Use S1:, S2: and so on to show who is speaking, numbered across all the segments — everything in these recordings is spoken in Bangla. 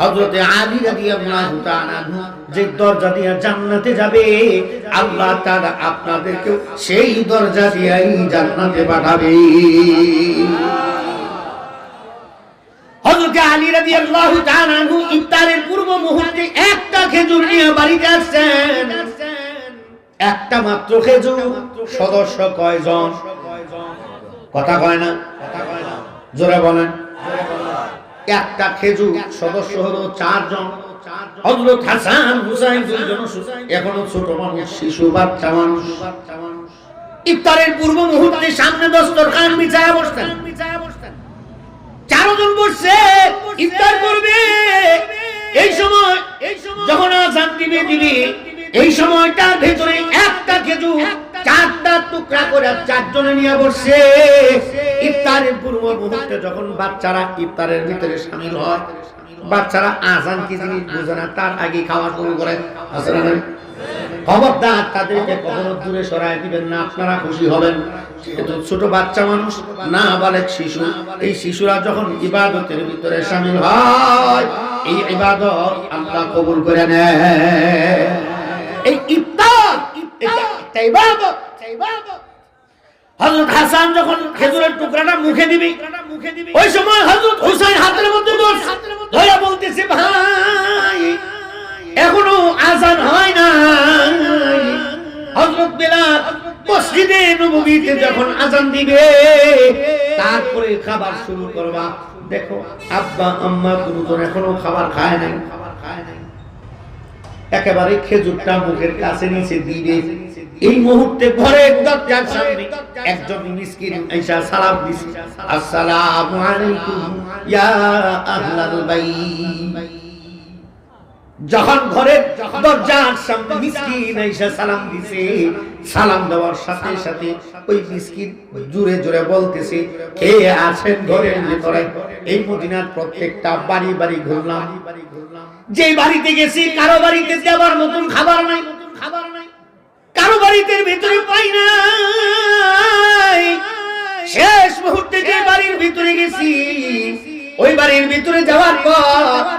S1: হযরতে আলী রাদিয়াল্লাহু তাআলা যে দরজা দিয়ে জান্নাতে যাবে, আল্লাহ তাআলা আপনাদেরকে সেই দরজা দিয়েই জান্নাতে পাঠাবে। হযরতে আলী রাদিয়াল্লাহু তাআলা ইফতারের পূর্ব মুহূর্তে একটা খেজুর নিয়ে বাড়িতে আসছেন। একটা মাত্র খেজুর, সদস্য কয়জন? কথা কয় না? জোরে বলেন। একটা খেজুর সদস্য হলো চারজন। হযরত হাসান হুসাইন দুইজন। এখনও ছোট মানুষ, শিশু, বাচ্চা মানুষ। ইফতারের পূর্ব মুহূর্তে সামনে দস্তরখান বিছায়া বসতেন। চারজন বসছে ইফতার করবে। এই সময়, যখন আজান দিবে দিবে, এই সময়টার ভেতরে একটা খেজুর টুকরা করে চারজনে নিয়ে বসছে ইফতারের পূর্ব মুহূর্তে যখন বাচ্চারা ইফতারের ভিতরে সামিল হয়, বাচ্চারা আজান কি জিনিস বুঝে না, তার আগে খাওয়া শুরু করে? খবরদার, তাদেরকে কখনো দূরে দিবেন না, আপনারা খুশি হবেন। ছোট বাচ্চা মানুষ, না বলে শিশু। এই শিশুরা যখন ইবাদতের ভিতরে সামিল হয়, এই ইবাদত আল্লাহ কবুল করে নেয়। এই ইফতার ইবাদত। হযরত হাসান যখন খেজুরের টুকরাটা মুখে দিবি, ওই সময় হযরত হুসাইন হাতের মধ্যে ধরে বলতেছে, ভাই, এখনও আজান হয় না হযরত বেলাল মসজিদে নববীতে যখন আজান দিবে, তারপরে খাবার শুরু করবা। দেখো, আব্বা, আম্মা গুরুজন এখনও খাবার খায় নাই খাবার খায় নাই। একেবারে খেজুরটা মুখের কাছে নিচে দিবে এই মুহূর্তে ঘরে দরজার সামনে একজন মিসকিন আইসা সালাম দিছে। আসসালামু আলাইকুম, ইয়া আহলাল বাইত। যখন ঘরের দরজার সামনে মিসকিন আইসা সালাম দিছে সালাম দেওয়ার সাথে সাথে ওই মিসকিন জুড়ে জুড়ে বলতেছে কে আছেন ঘরের ভিতরে? এই মদিনার প্রত্যেকটা বাড়ি বাড়ি ঘুরলাম। যে বাড়িতে গেছি কারও বাড়িতে যাবার মতন খাবার নাই খাবার নাই। কারও বাড়িতে ভিতরে পাই নাই। শেষ মুহূর্তে যে বাড়ির ভিতরে গেছি ওই বাড়ির ভিতরে যাওয়ার পর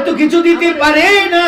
S1: আমার তো কিছু দিতে পারে না।